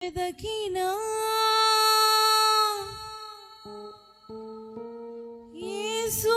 ఎదకినా యేసు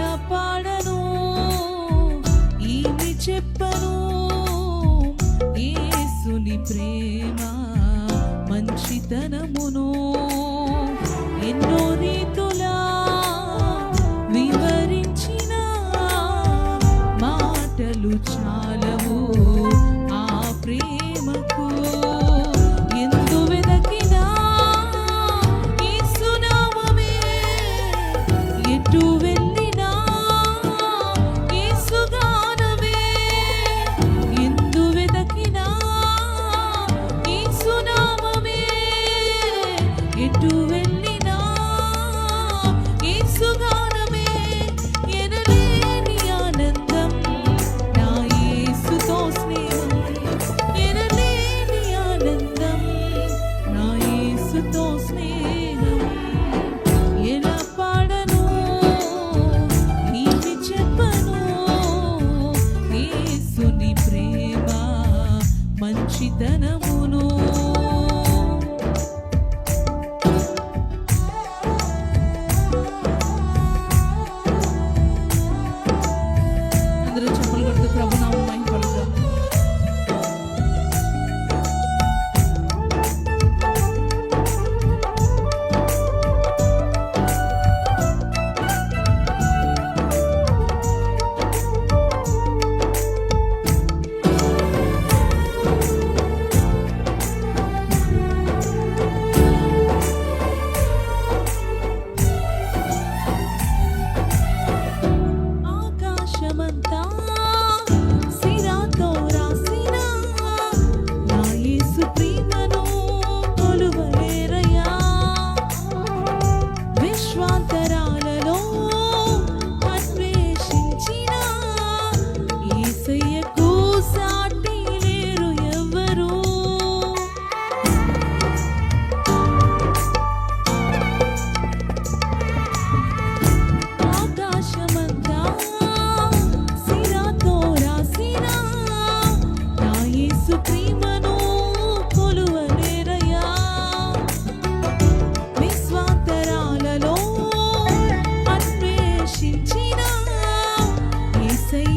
చేయును ఎన్నో వివరించిన మాటలు చాలా.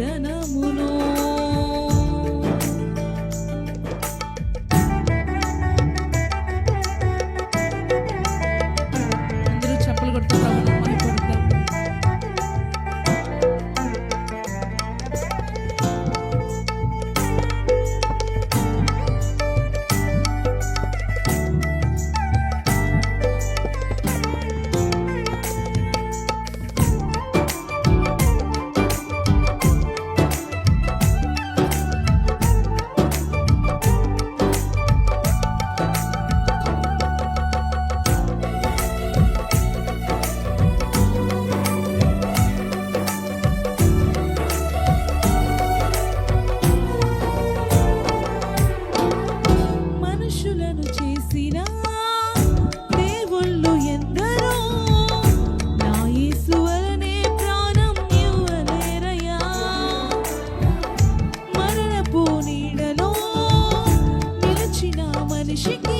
then I Mexiquinha.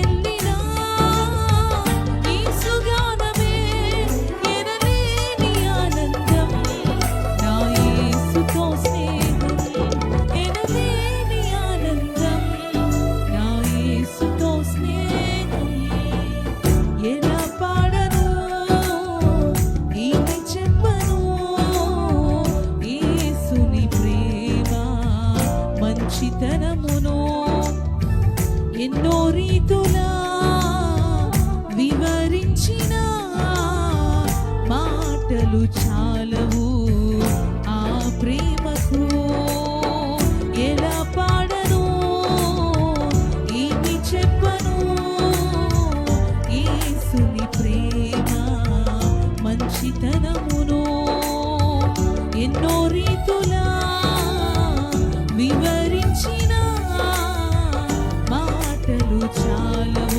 Dana. चालो